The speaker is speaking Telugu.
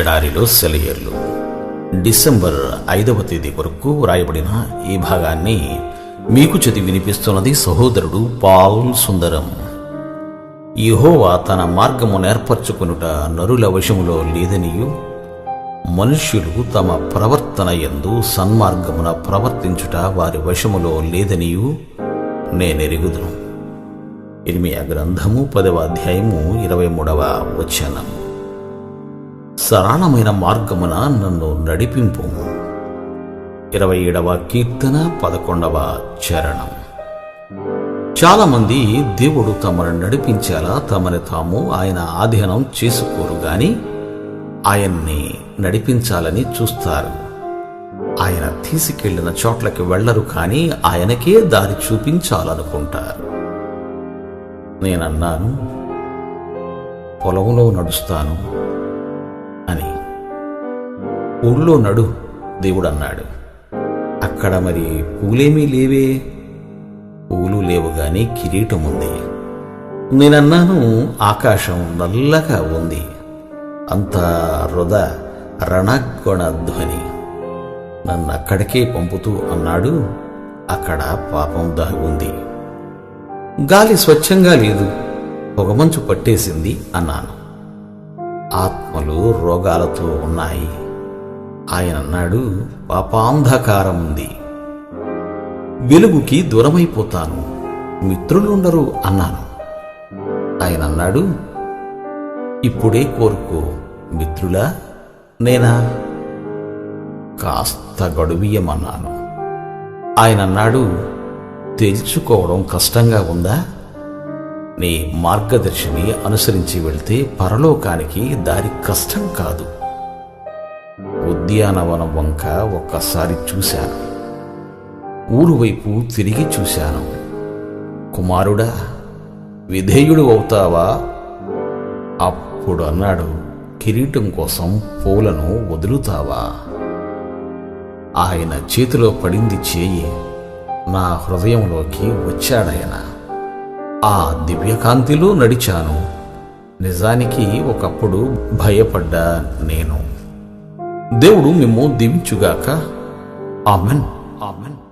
ఎడారిలో సెలయేర్లు. డిసెంబర్ ఐదవ తేదీ వరకు వ్రాయబడిన ఈ భాగాన్ని మీకు చదివి వినిపిస్తున్నది సహోదరుడు పాల్ సుందరం. యహోవా తన మార్గము నేర్పరచుకునుట నరుల వశములో లేదనియు మనుష్యులు తమ ప్రవర్తన యందు సన్మార్గమున ప్రవర్తించుట వారి వశములో లేదనియు నేనెరుగుదును. ఇర్మియా గ్రంథము పదవ అధ్యాయము ఇరవై మూడవ వచనం. సరళమైన మార్గమున నన్ను నడిపింపు ఇరవై ఏడవ కీర్తన పదకొండవ చరణం. చాలామంది దేవుడు తమను నడిపించేలా తమని తాము ఆయన ఆధీనం చేసుకోరు గాని ఆయన్ని నడిపించాలని చూస్తారు. ఆయన తీసుకెళ్ళిన చోట్లకి వెళ్ళరు కానీ ఆయనకే దారి చూపించాలనుకుంటారు. నేనన్నాను పొలంలో నడుస్తాను ఊళ్ళో నడు దేవుడన్నాడు. అక్కడ మరి పూలేమీ లేవే? పూలు లేవు గాని కిరీటం ఉంది నేనన్నాను ఆకాశం నల్లగా ఉంది. అంత వృధ రణగొణ ధ్వని. నన్ను అక్కడికే పంపుతూ అన్నాడు అక్కడ పాపం దాగి ఉంది గాలి స్వచ్ఛంగా లేదు పొగమంచు పట్టేసింది అన్నాను. ఆత్మలు రోగాలతో ఉన్నాయి. ఆయన అన్నాడు పాపాంధకారం ఉంది. వెలుగుకి దూరమైపోతాను. మిత్రులుండరు అన్నాను. ఆయన అన్నాడు ఇప్పుడే కోరుకో మిత్రులా నేనా? కాస్త గడువియమన్నాను ఆయన అన్నాడు తేల్చుకోవడం కష్టంగా ఉందా? నీ మార్గదర్శిని అనుసరించి వెళ్తే పరలోకానికి దారి కష్టం కాదు. ఉద్యానవనం వంక ఒక్కసారి చూశాను. ఊరు వైపు తిరిగి చూశాను. కుమారుడా విధేయుడు అవుతావా? అప్పుడు అన్నాడు కిరీటం కోసం పూలను వదులుతావా? ఆయన చేతిలో పడింది చేయి నా హృదయంలోకి వచ్చాడాయన. ఆ దివ్యకాంతిలో నడిచాను. నిజానికి ఒకప్పుడు భయపడ్డా నేను. దేవుడు మేము దీవించుగాక. ఆమెన్. ఆమెన్.